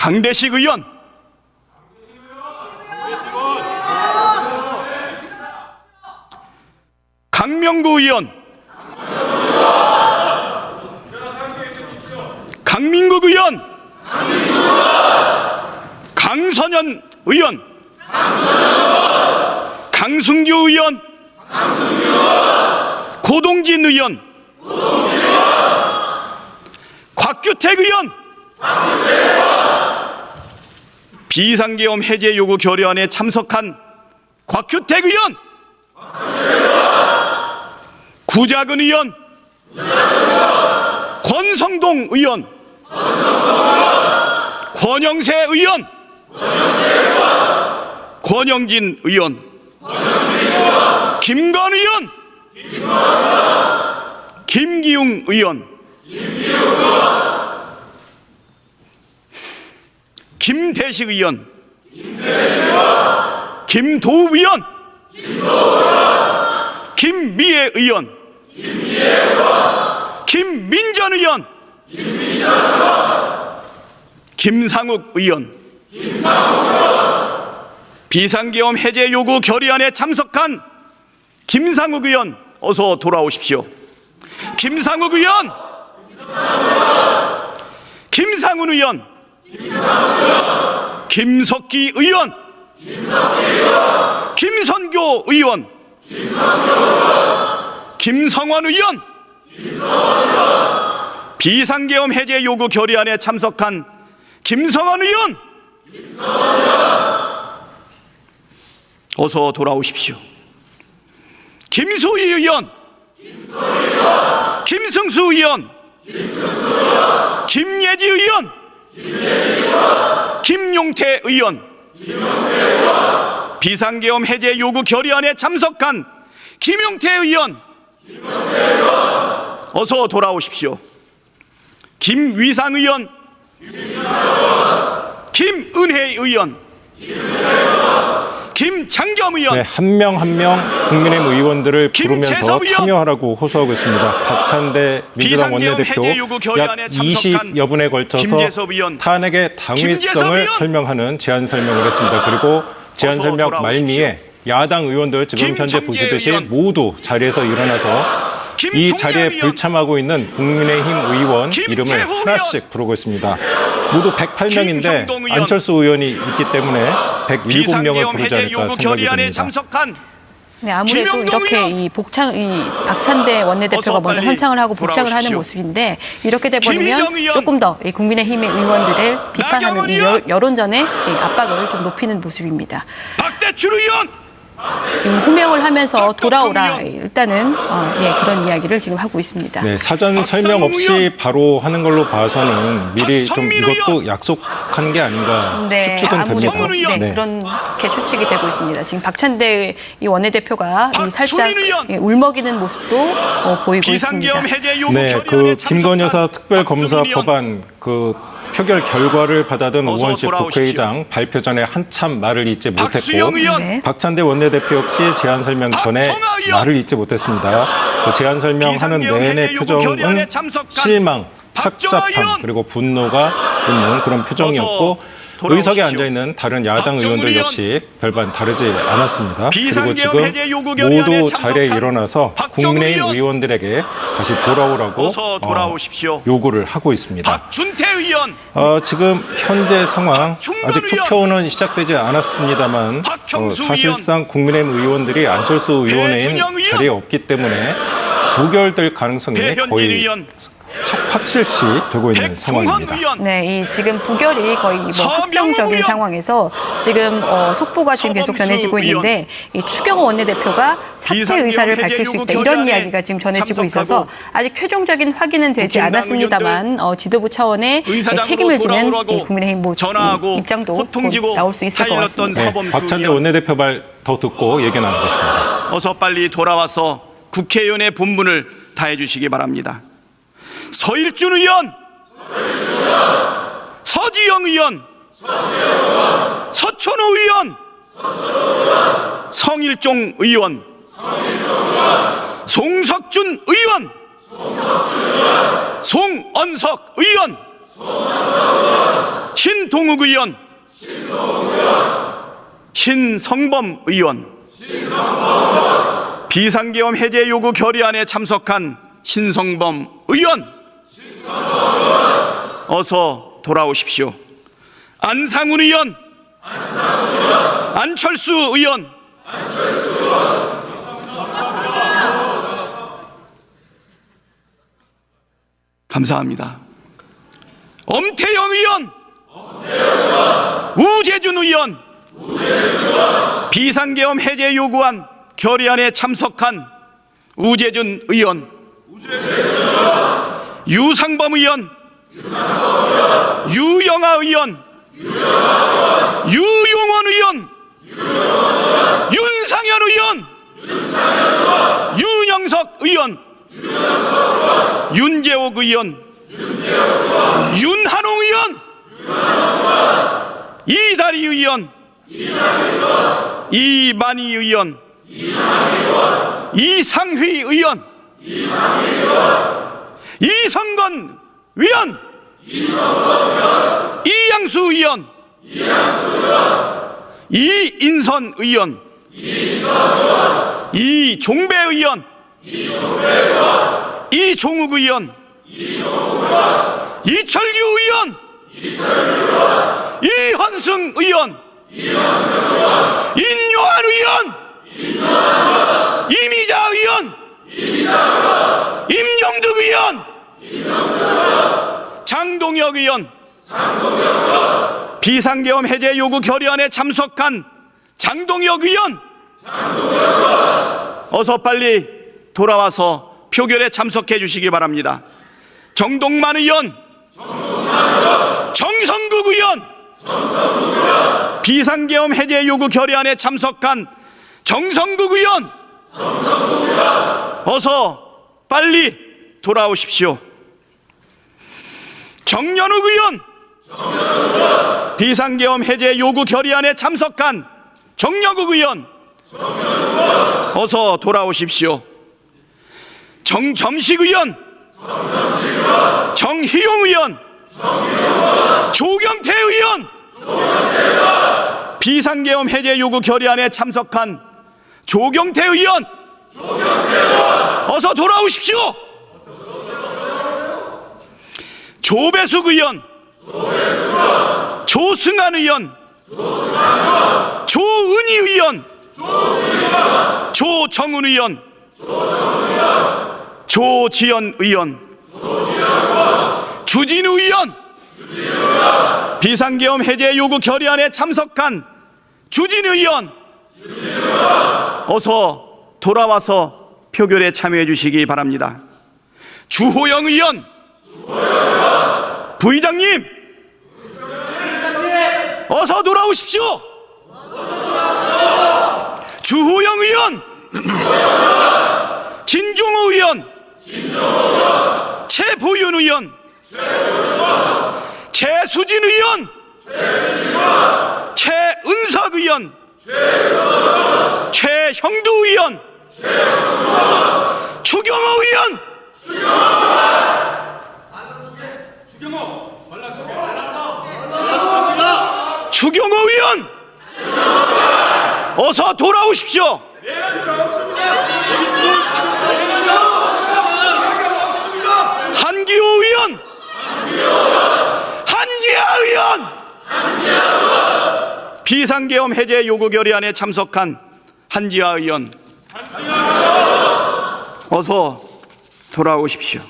강대식 의원. 강명구 의원. 강민국 의원. 강선현 의원. 강승규 의원. 고동진 의원. 곽규택 의원 비상계엄 해제 요구 결의안에 참석한 곽규택 의원! 구자근 의원! 권성동 의원! 권영세 의원! 권영진 의원! 김건 의원! 김기웅 의원! 김 대식 의원. 김도우 의원. 김미애 의원. 김민전 의원. 김상욱 의원. 비상계엄 해제 요구 결의안에 참석한 김상욱 의원 어서 돌아오십시오. 김상욱 의원, 김상훈 의원, 김 석기 의원, 김선교 의원, 김성원 의원, 비상계엄 해제 요구 결의안에 참석한 김성원 의원, 어서 돌아오십시오. 김소희 의원, 김승수 의원, 김예지 의원, 김용태 의원, 비상계엄 해제 요구 결의안에 참석한 김용태 의원, 어서 돌아오십시오. 김위상 의원, 김은혜 의원, 김 창겸 의원, 네, 한 명 한 명 국민의힘 의원들을 부르면서! 참여하라고 호소하고 있습니다. 박찬대 민주당 원내대표 약 결의안에 참석한 20여 분에 걸쳐서! 탄핵의 당위성을! 설명하는 제안 설명을 했습니다. 그리고 제안 설명. 말미에 야당 의원들 지금 현재 보시듯이 의원! 모두 자리에서 일어나서 이 자리에 의원! 불참하고 있는 국민의힘 의원 이름을! 하나씩 부르고 있습니다. 모두 108명인데 김형동 의원! 안철수 의원이 있기 때문에 107명을 비상계엄 해제 요구 결의안에. 참석한 네, 아무래도 이렇게 의원! 이 복창 이 박찬대 원내대표가 먼저 헌창을 하고 복장을 하는 돌아오십시오. 모습인데 이렇게 돼 버리면! 조금 더 이 국민의힘의 의원들을 비판하는 이 여! 여론전의 이 압박을 좀 높이는 모습입니다. 박대출 의원, 지금 호명을 하면서 박덕흠 돌아오라! 일단은 어, 예, 그런 이야기를 지금 하고 있습니다. 네, 사전 설명 없이! 바로 하는 걸로 봐서는 미리 좀 이것도! 약속한 게 아닌가 네, 추측은 됩니다. 의원! 네, 그렇게 추측이 되고 있습니다. 지금 박찬대 이 원내대표가 이 살짝! 예, 울먹이는 모습도 어, 보이고 있습니다. 네, 그 김건 여사 특별 검사 박수민 의원, 법안 그 표결 결과를 받아든 어서 돌아오십시오. 국회의장 발표 전에 한참 말을 잊지 박수영 못했고 의원, 네. 박찬대 원내 대표 역시 제안 설명 전에 의원! 말을 잊지 못했습니다. 그 제안 설명하는 내내 표정은 실망, 착잡함! 그리고 분노가 있는 그런 표정이었고. 의석에 앉아 있는 다른 야당 의원들 의원! 역시 별반 다르지 않았습니다. 그리고 지금 모두 자리에 일어나서 의원! 의원들에게 다시 돌아오라고. 어, 요구를 하고 있습니다. 박준태 의원, 어, 지금 현재 상황 아직! 투표는 시작되지 않았습니다만 어, 사실상 국민의힘 의원들이 안철수 의원의 배준영 의원! 자리에 없기 때문에 부결될 가능성이 거의 의원, 사- 확실시 되고 있는 상황입니다. 의원, 네, 이 지금 부결이 거의 뭐 확정적인 의원! 상황에서 지금 어, 속보가 지금 계속 전해지고 있는데 이 추경호 원내대표가 사퇴 의사를 밝힐 수 있다 이런 이야기가 지금 전해지고 있어서 아직 최종적인 확인은 되지 않았습니다만 어, 지도부 차원의 책임을 지는 국민의힘 뭐 전화하고 입장도 나올 수 있을 것 같습니다. 네, 박찬대. 원내대표 말 더 듣고 얘기 나누겠습니다. 어서 빨리 돌아와서 국회의원의 본분을 다해 주시기 바랍니다. 서일준 의원, 서지영 의원, 서천호 의원, 성일종 의원, 송석준 의원, 송언석 의원, 신동욱 의원, 신성범 의원, 비상계엄 해제 요구 결의안에 참석한 신성범 의원, 어서 돌아오십시오. 안상훈 의원, 안철수 의원, 감사합니다. 엄태영 의원, 우재준 의원, 비상계엄 해제 요구안 결의안에 참석한 우재준 의원, 유상범 의원, 유영아 의원, 유용원 의원, 윤상현 의원, 윤영석 의원, 윤재옥 의원, 윤한홍 의원, 이다리 의원, 이만희 의원, 이상휘 의원, 이 성건 위원, 이양수 의원, 이인선 의원, 이종배 의원, 이종욱 의원, 이철규 의원, 이헌승 의원, 인요한 의원, 이미자 의원, 임영득 의원, 장동혁 의원, 비상계엄 해제 요구 결의안에 참석한 장동혁 의원, 어서 빨리 돌아와서 표결에 참석해 주시기 바랍니다. 정동만 의원, 정성국 의원, 비상계엄 해제 요구 결의안에 참석한 정성국 의원, 어서 빨리 돌아오십시오. 정연욱 의원, 비상계엄 해제 요구 결의안에 참석한 정여국 의원, 어서 돌아오십시오. 정점식 의원, 정희용 의원, 조경태 의원, 비상계엄 해제 요구 결의안에 참석한 조경태 의원, 어서 돌아오십시오. 조배숙 의원, 조승한 의원, 조은희 의원, 조정훈 의원, 조지연 의원, 주진우 의원, 비상계엄 해제 요구 결의안에 참석한 주진우 의원, 어서 돌아와서 표결에 참여해 주시기 바랍니다. 주호영 의원, 부의장님, 어서 돌아오십시오. 주호영 의원, 진종호 의원, 최보윤 의원, 최수진 의원, 최은석 의원, 최형두 의원, 추경호 의원, 추경호 의원, 어서 돌아오십시오. 한기호 의원, 한지아 의원, 비상계엄 해제 요구 결의안에 참석한 한지아 의원, 어서 돌아오십시오.